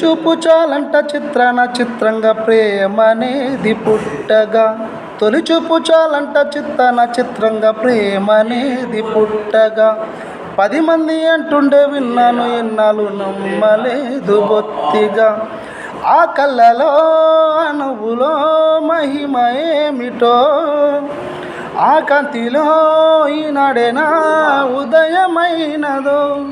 చూపు చాలంట చిత్రాన చిత్రంగా ప్రేమనేది పుట్టగా. తొలి చూపు చాలంట చిత్తాన చిత్రంగా ప్రేమనేది పుట్టగా. పది మంది అంటుండే విన్నాను ఎన్నాళ్ళు నమ్మలేదు బొత్తిగా. ఆ కళ్ళలో అనువులో మహిమ ఏమిటో? ఆ కాంతిలో ఈనాడేనా ఉదయమైనదో?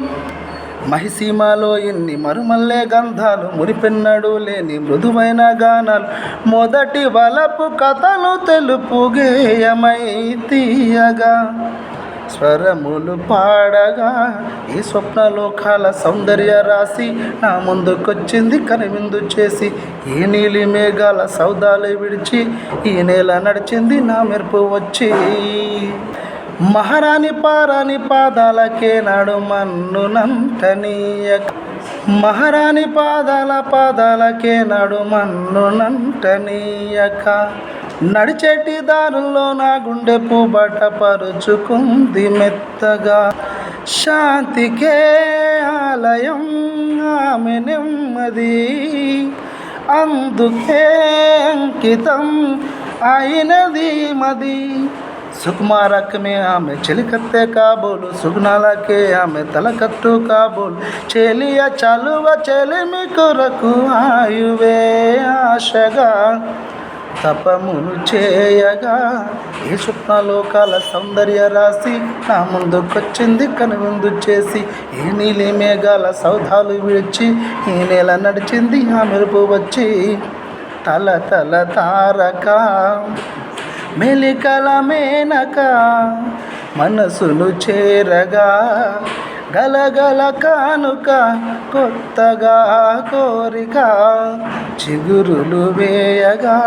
మహిసీమలో ఎన్ని మరుమల్లే గంధాలు మురిపెన్నడు లేని మృదువైన గానాలు. మొదటి వలపు కథలు తెలుపు గేయమై తీయగా స్వరములు పాడగా ఈ స్వప్నలోకాల సౌందర్య రాశి నా ముందుకొచ్చింది కనువిందు చేసి ఈ నీలి మేఘాల సౌదాలు విడిచి ఈ నేల నడిచింది నా మెరుపు వచ్చి. మహారాణి పారాణి పాదాలకే నడుమన్ను మన్నునంటనీయక మహారాణి పాదాల పాదాలకే నడుమన్ను మన్నునంటనీయక నడిచేటి దారుల్లో నా గుండె పూబట పరుచుకుంది మెత్తగా. శాంతికే ఆలయం ఆమె నెమ్మది. అందుకే అంకితం అయినది మది. సుకుమారకమే ఆమె చెలికత్తే కాబోలు సుగుణాలకే ఆమె తలకత్తు కాబోలు. చెలియ చలువ చెలిమి కొరకు ఆయువే ఆశగా తపమును చేయగా. ఈ స్వప్నలోకాల సౌందర్య రాశి నా ముందుకొచ్చింది కనువిందు చేసి ఈ నీలి మేఘాల సౌధాలు విడిచి ఈ నేల నడిచింది ఆ మెరుపు వచ్చి. తల తల తారక మెలికల మేనక మనసును చేరగా గలగల కానుక కొత్తగా కోరిక చిగురులు వేయగా